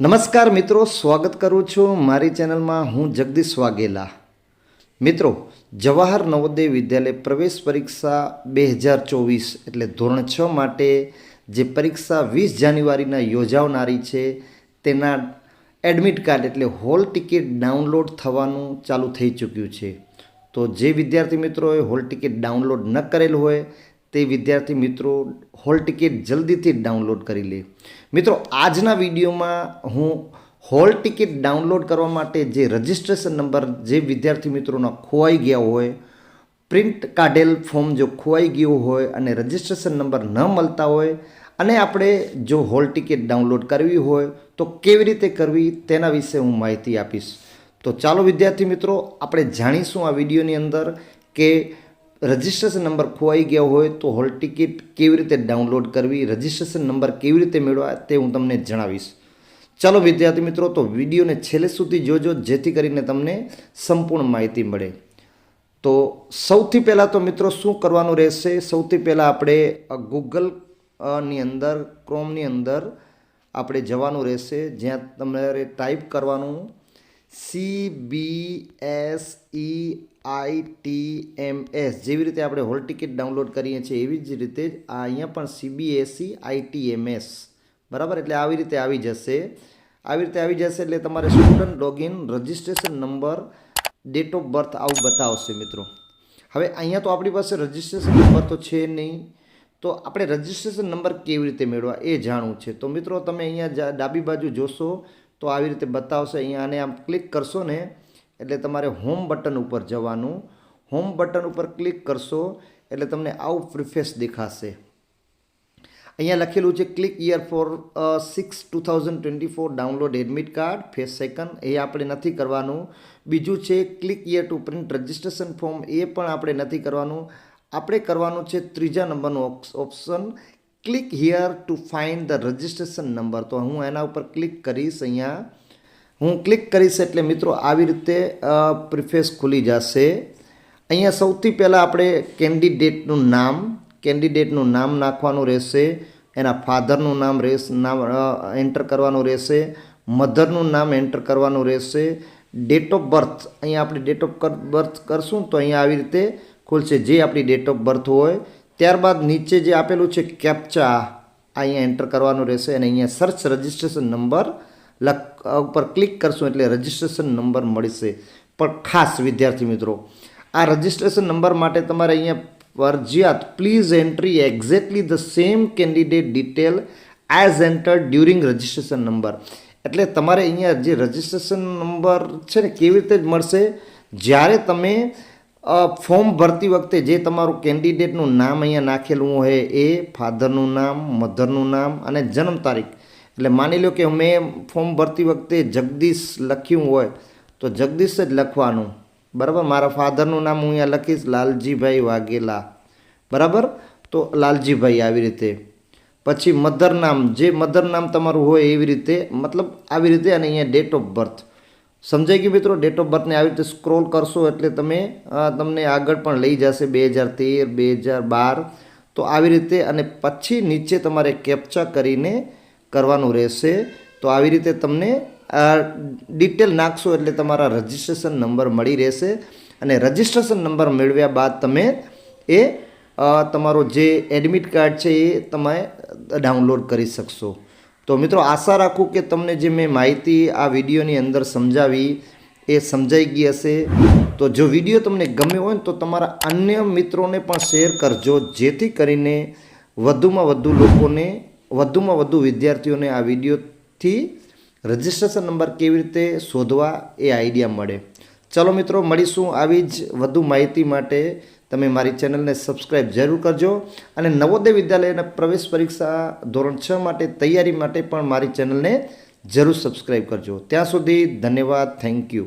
નમસ્કાર મિત્રો, સ્વાગત કરું છું મારી ચેનલમાં હું જગદીશ વાઘેલા. મિત્રો, જવાહર નવોદય વિદ્યાલય પ્રવેશ પરીક્ષા બે હજાર ચોવીસ એટલે ધોરણ છ માટે જે પરીક્ષા વીસ જાન્યુઆરીના યોજાવનારી છે, તેના એડમિટ કાર્ડ એટલે હોલ ટિકિટ ડાઉનલોડ થવાનું ચાલુ થઈ ચૂક્યું છે. તો જે વિદ્યાર્થી મિત્રોએ હોલ ટિકિટ ડાઉનલોડ ન કરેલ હોય તે વિદ્યાર્થી મિત્રો હોલ ટિકિટ જલ્દીથી ડાઉનલોડ કરી લે. મિત્રો, આજના વિડીયોમાં હું હોલ ટિકિટ ડાઉનલોડ કરવા માટે જે રજિસ્ટ્રેશન નંબર જે વિદ્યાર્થી મિત્રોના ખોવાઈ ગયા હોય, પ્રિન્ટ કાઢેલ ફોર્મ જો ખોવાઈ ગયું હોય અને રજિસ્ટ્રેશન નંબર ન મળતા હોય અને આપણે જો હોલ ટિકિટ ડાઉનલોડ કરવી હોય તો કેવી રીતે કરવી તેના વિશે હું માહિતી આપીશ. તો ચાલો વિદ્યાર્થી મિત્રો, આપણે જાણીશું આ વિડીયોની અંદર કે રજિસ્ટ્રેશન નંબર ખોવાઈ ગયા હોય તો હોલ ટિકિટ કેવી રીતે ડાઉનલોડ કરવી, રજિસ્ટ્રેશન નંબર કેવી રીતે મેળવવા તે હું તમને જણાવીશ. ચાલો વિદ્યાર્થી મિત્રો, તો વિડીયોને છેલ્લે સુધી જોજો, જેથી કરીને તમને સંપૂર્ણ માહિતી મળે. તો સૌથી પહેલાં તો મિત્રો, શું કરવાનું રહેશે? સૌથી પહેલાં આપણે ગૂગલની અંદર ક્રોમની અંદર આપણે જવાનું રહેશે. જ્યાં તમારે ટાઈપ કરવાનું C B S E I T M S જેવી રીતે આપણે હોલ ટિકિટ ડાઉનલોડ કરીએ છીએ, એવી જ રીતે આ અહીંયા પણ સીબીએસઈ આઈટીએમએસ બરાબર? એટલે આવી રીતે આવી જશે. આવી રીતે આવી જશે એટલે તમારે student login registration number date of birth આવું બતાવશે મિત્રો. હવે અહીંયા તો આપણી પાસે રજિસ્ટ્રેશન નંબર તો છે નહીં. તો આપણે રજિસ્ટ્રેશન નંબર કેવી રીતે મેળવવા એ જાણવું છે. તો મિત્રો તમે અહીંયા ડાબી બાજુ જોશો તો આવી રીતે બતાવશે. અહીંયા આને આમ ક્લિક કરશો ને, એટલે તમારે હોમ બટન ઉપર જવાનું. હોમ બટન ઉપર ક્લિક કરશો, એટલે તમને આવું પ્રિફેસ દેખાશે. અહીંયા લખેલું છે click here for six two thousand twenty four download admit card phase second એ આપણે નથી કરવાનું. બીજું છે click here to print registration form એ પણ આપણે નથી કરવાનું. આપણે કરવાનું છે, ત્રીજા નંબરનું option click here to find the registration number. તો હું એના ઉપર ક્લિક કરીશ અહીંયા. હું ક્લિક કરીશ એટલે મિત્રો આવી રીતે પ્રિફેસ ખુલી જશે. અહીંયા સૌથી પહેલાં આપણે કેન્ડિડેટનું નામ કેન્ડિડેટનું નામ નાખવાનું રહેશે. એના ફાધરનું નામ રહેશ, નામ એન્ટર કરવાનું રહેશે. મધરનું નામ એન્ટર કરવાનું રહેશે. ડેટ ઓફ બર્થ, અહીંયા આપણે ડેટ ઓફ બર્થ કરશું તો અહીંયા આવી રીતે ખુલશે. જે આપણી ડેટ ઓફ બર્થ હોય ત્યારબાદ નીચે જે આપેલું છે કેપ્ચા અહીંયા એન્ટર કરવાનું રહેશે અને અહીંયા સર્ચ રજિસ્ટ્રેશન નંબર લખ ઉપર ક્લિક કરશું એટલે રજિસ્ટ્રેશન નંબર મળશે. પણ ખાસ વિદ્યાર્થી મિત્રો, આ રજિસ્ટ્રેશન નંબર માટે તમારે અહીંયા ફરજિયાત please entry exactly the same candidate detail as enter during registration number એટલે તમારે અહીંયા જે રજિસ્ટ્રેશન નંબર છે ને, કેવી રીતે જ મળશે? જ્યારે તમે ફોર્મ ભરતી વખતે જે તમારું કેન્ડિડેટનું નામ અહીંયા નાખેલું હોય એ ફાધરનું નામ, મધરનું નામ અને જન્મ તારીખ. એટલે માની લો કે મેં ફોર્મ ભરતી વખતે જગદીશ લખ્યું હોય, તો જગદીશ જ લખવાનું. બરાબર? મારા ફાધરનું નામ હું અહીંયા લખીશ, લાલજીભાઈ વાઘેલા. બરાબર? તો લાલજીભાઈ આવી રીતે. પછી મધર નામ, જે મધર નામ તમારું હોય એવી રીતે, મતલબ આવી રીતે અને અહીંયા ડેટ ઓફ બર્થ સમજાઈ ગયું મિત્રો? ડેટ ઓફ બર્થને આવી રીતે સ્ક્રોલ કરશો એટલે તમે તમને આગળ પણ લઈ જશે બે હજાર તેર, બે હજાર બાર. તો આવી રીતે અને પછી નીચે તમારે કેપ્ચા કરીને કરવાનું રહેશે. તો આવી રીતે તમને ડિટેલ નાખશો એટલે તમારા રજિસ્ટ્રેશન નંબર મળી રહેશે. અને રજિસ્ટ્રેશન નંબર મેળવ્યા બાદ તમે એ તમારો જે એડમિટ કાર્ડ છે એ તમે ડાઉનલોડ કરી શકશો. તો મિત્રો આશા રાખું કે તમને જે મેં માહિતી આ વિડીયોની અંદર સમજાવી એ સમજાઈ ગઈ હશે. તો જો વીડિયો તમને ગમ્યો હોય ને તો તમારા અન્ય મિત્રોને પણ શેર કરજો, જેથી કરીને વધુમાં વધુ લોકોને, વધુમાં વધુ વિદ્યાર્થીઓને આ વિડીયોથી રજિસ્ટ્રેશન નંબર કેવી રીતે શોધવા એ આઈડિયા મળે. ચલો મિત્રો, મળીશું આવી જ વધુ માહિતી માટે તમે મારી ચેનલને સબસ્ક્રાઈબ જરૂર કરજો અને નવોદય વિદ્યાલયના પ્રવેશ પરીક્ષા ધોરણ છ માટે તૈયારી માટે પણ મારી ચેનલને જરૂર સબસ્ક્રાઈબ કરજો. ત્યાં સુધી ધન્યવાદ, થેન્ક યુ.